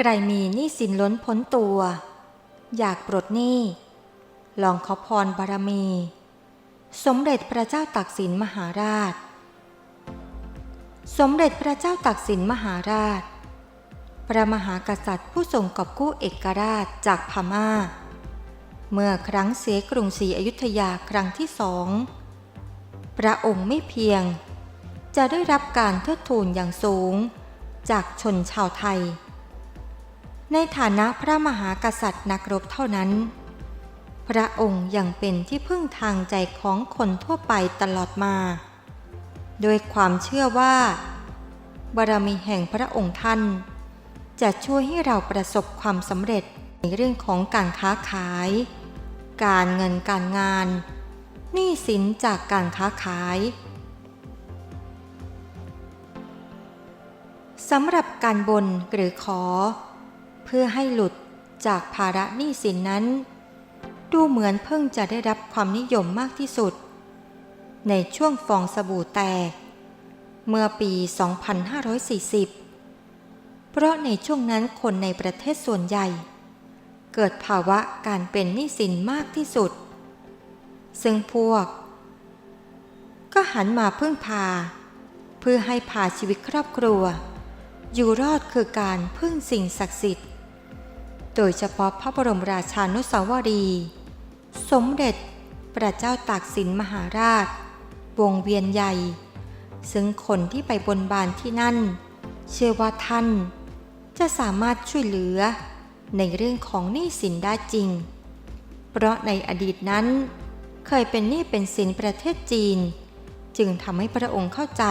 ใครมีหนี้สินล้นพ้นตัว อยากปลดหนี้ ลองขอพรบารมี สมเด็จพระเจ้าตากสินมหาราช สมเด็จพระเจ้าตากสินมหาราช พระมหากษัตริย์ผู้ทรงกอบกู้เอกราชจากพม่า เมื่อครั้งเสียกรุงศรีอยุธยาครั้งที่สอง พระองค์ไม่เพียง จะได้รับการเทิดทูนอย่างสูง จากชนชาวไทย ในฐานะพระมหากษัตริย์นักรบเท่านั้น พระองค์ยังเป็นที่พึ่งทางใจของคนทั่วไปตลอดมา โดยความเชื่อว่า บารมีแห่งพระองค์ท่าน จะช่วยให้เราประสบความสำเร็จในเรื่องของการค้าขาย การเงินการงานหนี้สินจากการค้าขายสำหรับการบนหรือขอ เพื่อให้หลุดจากภาระหนี้สินนั้น ดูเหมือนเพิ่งจะได้รับความนิยมมากที่สุด ในช่วงฟองสบู่แตก เมื่อปี 2540 เพราะในช่วงนั้นคนในประเทศส่วนใหญ่ เกิดภาวะการเป็นหนี้สินมากที่สุด ซึ่งพวก ก็หันมาพึ่งพา เพื่อให้พาชีวิตครอบครัว อยู่รอดคือการพึ่งสิ่งศักดิ์สิทธิ์ โดยเฉพาะพระบรมราชานุสาวรีย์สมเด็จพระเจ้าตากสินมหาราช วงเวียนใหญ่ ซึ่งคนที่ไปบนบานที่นั่น เชื่อว่าท่าน จะสามารถช่วยเหลือในเรื่องของหนี้สินได้จริง เพราะในอดีตนั้น เคยเป็นหนี้เป็นสินประเทศจีน จึงทำให้พระองค์เข้าใจ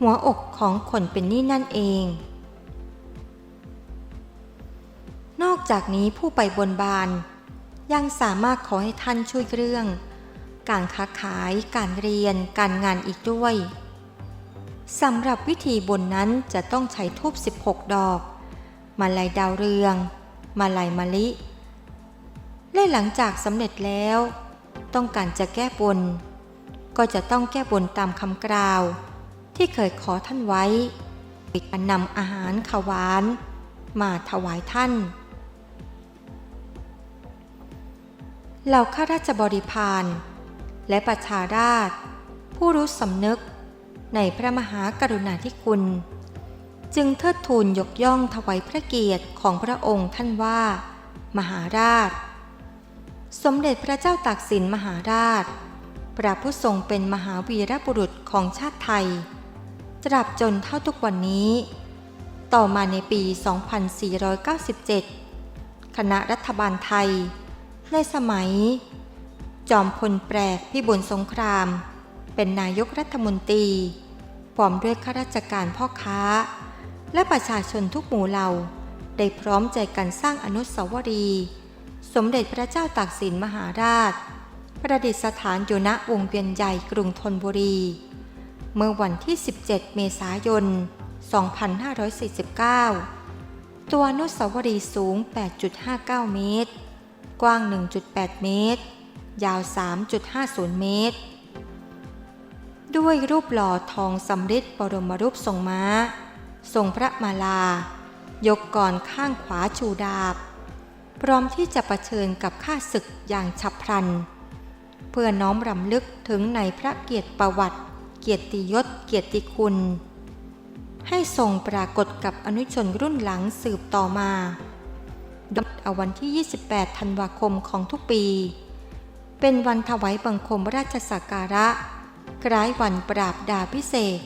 หัวอกของคนเป็นหนี้นั่นเอง นอกจากนี้ผู้ไปบนบาน ยังสามารถขอให้ท่านช่วยเรื่อง การค้าขาย การเรียน การงานอีกด้วยสำหรับวิธีบนนั้นจะต้องใช้ทูบ16 ดอก มาลัยดาวเรือง มาลัยมะลิ และหลังจากสำเร็จแล้ว ต้องการจะแก้บน ก็จะต้องแก้บนตามคำกล่าว ที่เคยขอท่านไว้ปิดการนำอาหารขาวหวาน มาถวายท่าน เหล่าข้าราชบริพารและประชาราษฎรผู้รู้สำนึกในพระมหากรุณาธิคุณ จึงเทิดทูนยกย่องถวายพระเกียรติของพระองค์ท่านว่า มหาราช สมเด็จพระเจ้าตากสินมหาราชพระผู้ทรงเป็นมหาวีรบุรุษของชาติไทย ตราบจนเท่าทุกวันนี้ ต่อมาในปี 2497 คณะรัฐบาลไทย ในสมัย จอมพลแปรกพิบูลสงคราม เป็นนายกรัฐมนตรีพร้อมด้วยข้าราชการพ่อค้า และประชาชนทุกหมู่เหล่าได้พร้อมใจกันสร้างอนุสาวรีย์สมเด็จพระเจ้าตากสินมหาราช ประดิษฐานอยู่ณวงเวียนใหญ่กรุงธนบุรี เมื่อวันที่ 17 เมษายน 2549 ตัวอนุสาวรีย์สูง 8.59 เมตร กว้าง 1.8 เมตร ยาว 3.50 เมตร ด้วยรูปหล่อทองสำริดบรมรูปทรงม้า ทรงพระมาลา ยกก่อนข้างขวาชูดาบ พร้อมที่จะประเชิญกับข้าศึกอย่างฉับพลัน เพื่อน้อมรำลึกถึงในพระเกียรติประวัติ เกียรติยศ เกียรติคุณ ให้ทรงปรากฏกับอนุชนรุ่นหลังสืบต่อมา เอาวันที่ 28 ธันวาคมของทุกปี เป็นวันถวายบังคมราชสักการะ คล้ายวันปราบดาพิเศษ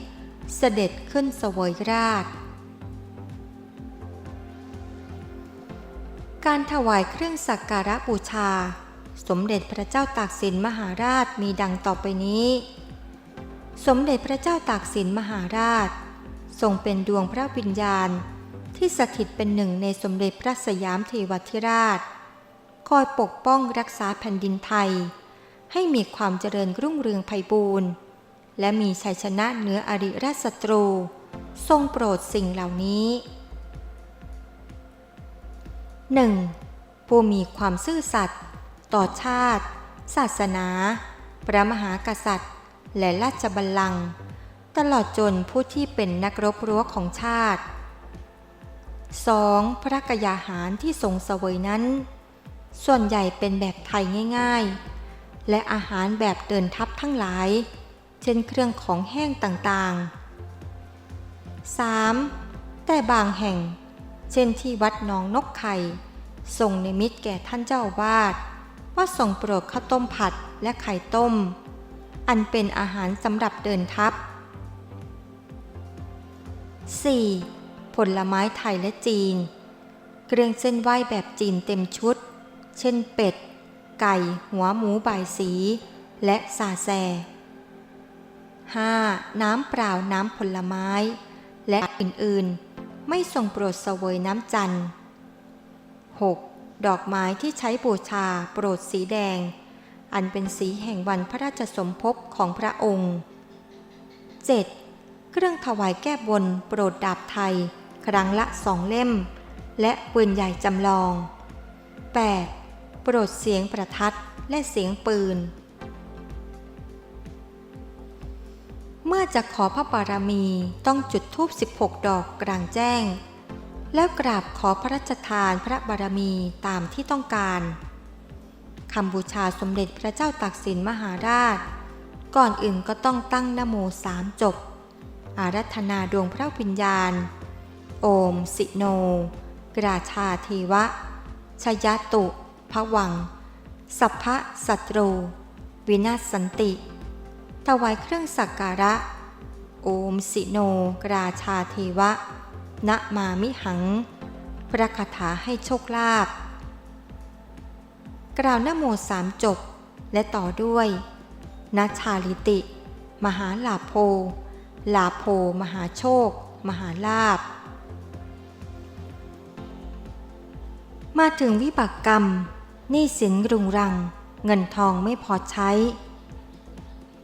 เสด็จขึ้นเสวยราช การถวายเครื่องสักการะบูชา สมเด็จพระเจ้าตากสินมหาราชมีดังต่อไปนี้ สมเด็จพระเจ้าตากสินมหาราช ทรงเป็นดวงพระวิญญาณ ที่สถิตเป็นหนึ่งในสมเด็จพระสยามเทวทิราช คอยปกป้องรักษาแผ่นดินไทย ให้มีความเจริญรุ่งเรืองไพบูรณ์ และมีชัยชนะเหนืออริราชศัตรู ทรงโปรดสิ่งเหล่านี้ 1. ผู้มีความซื่อสัตย์ต่อชาติ ศาสนา พระมหากษัตริย์ และราชบัลลังก์ตลอดจนผู้ที่เป็นนักรบรั้วของชาติ 2. พระกยาหารที่ทรงเสวยนั้น ส่วนใหญ่เป็นแบบไทยง่าย ๆ และอาหารแบบเดินทับทั้งหลาย เช่นเครื่องของแห้งต่างๆ 3. แต่บางแห่ง เช่นที่วัดหนองนกไข่ทรงในมิตรแก่ท่านเจ้าวาดว่าทรงโปรดข้าวต้มผัดและไข่ต้ม อันเป็นอาหารสำหรับเดินทับ 4. ผลไม้ไทยและจีน เครื่องเส้นไหว้แบบจีนเต็มชุด เช่นเป็ด ไก่ หัวหมูใบสี และซาแซ 5. น้ำเปล่าน้ำผลไม้ และอื่นๆ ไม่ทรงโปรดเสวยน้ำจันทร์ 6. ดอกไม้ที่ใช้บูชาโปรดสีแดง อันเป็นสีแห่งวันพระราชสมภพของพระองค์ 7. เครื่องถวายแก้บนโปรดดาบไทย ครั้งละสองเล่ม และปืนใหญ่จำลอง 8. โปรดเสียงประทัดและเสียงปืน เมื่อจะขอพระบารมีต้องจุดธูป 16 ดอกกลางแจ้ง แล้วกราบขอพระราชทานพระบารมีตามที่ต้องการคำบูชาสมเด็จพระเจ้าตากสินมหาราช ก่อนอื่นก็ต้องตั้งนโมสามจบ อารัธนาดวงพระวิญญาณ โอมสิโน กราชาเทวะ ชยตุพวัง สัพพะสัตรู วินาศสันติ ถวายเครื่องสักการะ โอมสิโน กราชาเทวะนะมามิหัง พระคาถาให้โชคลาภ กล่าวนโมสามจบ และต่อด้วยนัชาลิติ มหาลาโภลาโภมหาโชค มหาลาภ มาถึงวิบากกรรมหนี้สินรุงรัง เงินทองไม่พอใช้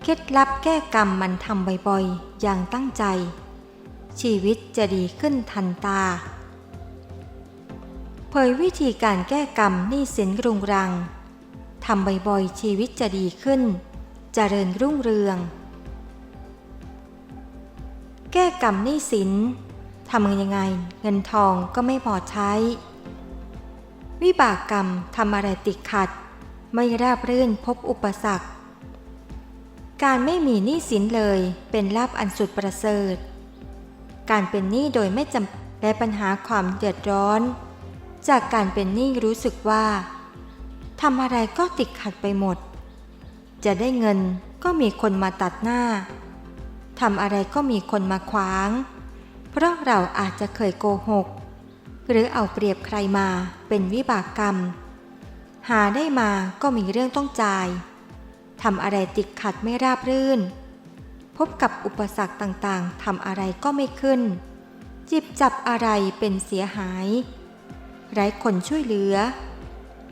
เคล็ดลับแก้กรรมมันทำบ่อยๆ อย่างตั้งใจ ชีวิตจะดีขึ้นทันตา เผยวิธีการแก้กรรมหนี้สินรุงรังทำบ่อยๆ ชีวิตจะดีขึ้นเจริญรุ่งเรือง แก้กรรมหนี้สินทำยังไงเงินทองก็ไม่พอใช้ วิบากกรรมทำอะไรติดขัด ไม่ราบรื่นพบอุปสรรค การไม่มีหนี้สินเลยเป็นลาภอันสุดประเสริฐ การเป็นหนี้โดยไม่จำและปัญหาความเดือดร้อน จากการเป็นหนี้รู้สึกว่าทำอะไรก็ติดขัดไปหมด จะได้เงินก็มีคนมาตัดหน้าทำอะไรก็มีคนมาขวาง เพราะเราอาจจะเคยโกหก หรือเอาเปรียบใครมาเป็นวิบากกรรม หาได้มาก็มีเรื่องต้องจ่ายทำอะไรติดขัดไม่ราบรื่น พบกับอุปสรรคต่างๆทำอะไรก็ไม่ขึ้น จิบจับอะไรเป็นเสียหาย ไร้คนช่วยเหลือ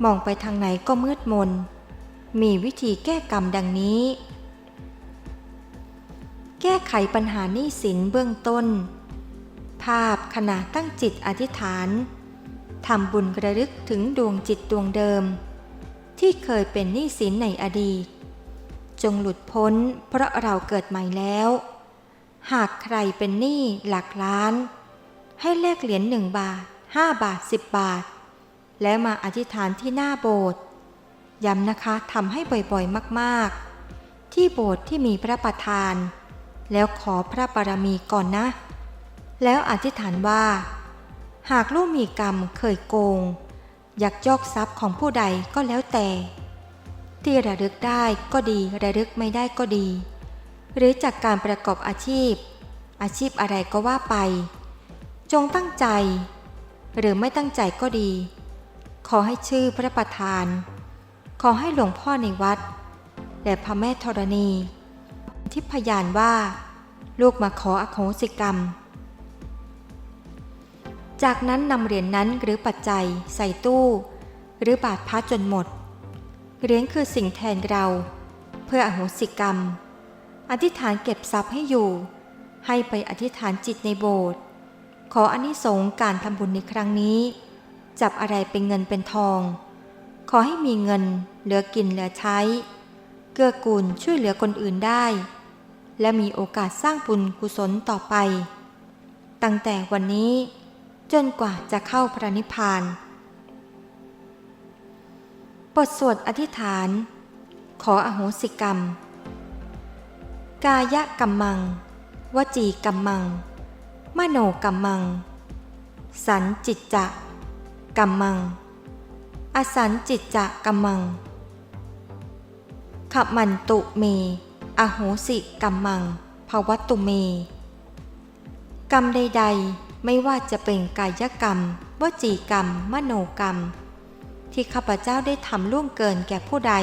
มองไปทางไหนก็มืดมน มีวิธีแก้กรรมดังนี้ แก้ไขปัญหาหนี้สินเบื้องต้น ภาพขณะตั้งจิตอธิษฐานทำบุญระลึกถึงดวงจิตดวงเดิม ที่เคยเป็นหนี้สินในอดีต จงหลุดพ้นเพราะเราเกิดใหม่แล้ว หากใครเป็นหนี้หลักล้าน ให้แลกเหรียญหนึ่งบาทห้าบาทสิบบาท แล้วมาอธิษฐานที่หน้าโบสถ์ย้ำนะคะทำให้บ่อยๆมากๆ ที่โบสถ์ที่มีพระประธาน แล้วขอพระบารมีก่อนนะ แล้วอธิษฐานว่า หากลูกมีกรรมเคยโกง อยากยอกทรัพย์ของผู้ใดก็แล้วแต่ ที่ระลึกได้ก็ดีระลึกไม่ได้ก็ดี หรือจากการประกอบอาชีพ อาชีพอะไรก็ว่าไป จงตั้งใจ หรือไม่ตั้งใจก็ดี ขอให้ชื่อพระประธาน ขอให้หลวงพ่อในวัด และพระแม่ธรณี ทิพยานว่า ลูกมาขออโหสิกรรม จากนั้นนำเหรียญนนั้นหรือปัจจัย ใส่ตู้ หรือบาทพระจนหมด เหรียญคือสิ่งแทนเรา เพื่ออโหสิกรรม อธิษฐานเก็บทรัพย์ให้อยู่ ให้ไปอธิษฐานจิตในโบสถ์ขออานิสงส์การทำบุญในครั้งนี้ จับอะไรเป็นเงินเป็นทอง ขอให้มีเงิน เหลือกินเหลือใช้ เกื้อกูลช่วยเหลือคนอื่นได้ และมีโอกาสสร้างบุญกุศลต่อไป ตั้งแต่วันนี้ จนกว่าจะเข้าพระนิพพาน บทสวดอธิษฐาน ขออโหสิกรรม กายกรรมัง วจีกรรมัง มโนกรรมัง สันจิตจะกรรมัง อสันจิตจะกรรมังขมันตุเม อโหสิกรรมังภวตตุเม กรรมใดๆ ไม่ว่าจะเป็นกายกรรม วจีกรรม มโนกรรม ที่ข้าพเจ้าได้ทำล่วงเกินแก่ผู้ใด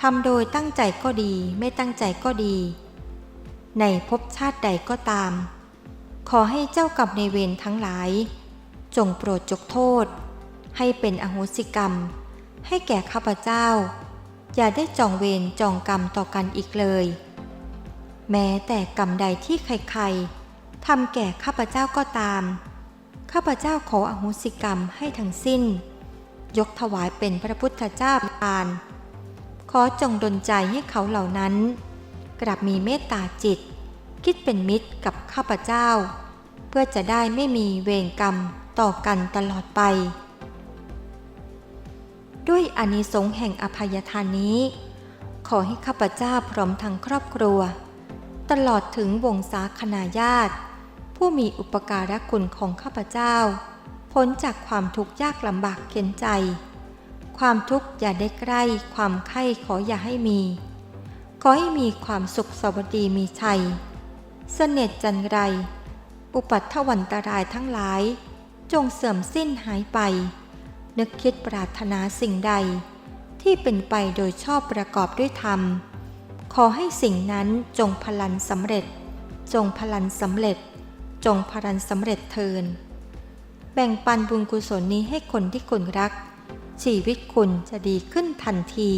ทำโดยตั้งใจก็ดีไม่ตั้งใจก็ดี ในภพชาติใดก็ตาม ขอให้เจ้ากรรมในเวรทั้งหลาย จงโปรดจกโทษ ให้เป็นอโหสิกรรม ให้แก่ข้าพเจ้า อย่าได้จองเวรจองกรรมต่อกันอีกเลย แม้แต่กรรมใดที่ใครๆ ทำแก่ข้าพเจ้าก็ตาม ข้าพเจ้าขออโหสิกรรมให้ทั้งสิ้น ยกถวายเป็นพระพุทธเจ้าทาน ขอจงดลใจให้เขาเหล่านั้น กลับมีเมตตาจิต คิดเป็นมิตรกับข้าพเจ้า เพื่อจะได้ไม่มีเวรกรรมต่อกันตลอดไป ด้วยอานิสงส์แห่งอภัยทานนี้ ขอให้ข้าพเจ้าพร้อมทั้งครอบครัว ตลอดถึงวงศาคณาญาติ ผู้มีอุปการะคุณของข้าพเจ้า พ้นจากความทุกข์ยากลำบากเข็นใจ ความทุกข์อย่าได้ใกล้ ความไข้ขออย่าให้มี ขอให้มีความสุขสวัสดีมีชัย เสน็จจันไร อุปัตถวันตรายทั้งหลาย จงเสื่อมสิ้นหายไป นึกคิดปรารถนาสิ่งใด ที่เป็นไปโดยชอบประกอบด้วยธรรม ขอให้สิ่งนั้นจงพลันสำเร็จ จงพลันสำเร็จ จงพรันสำเร็จเทิน แบ่งปันบุญกุศลนี้ให้คนที่คุณรัก ชีวิตคุณจะดีขึ้นทันที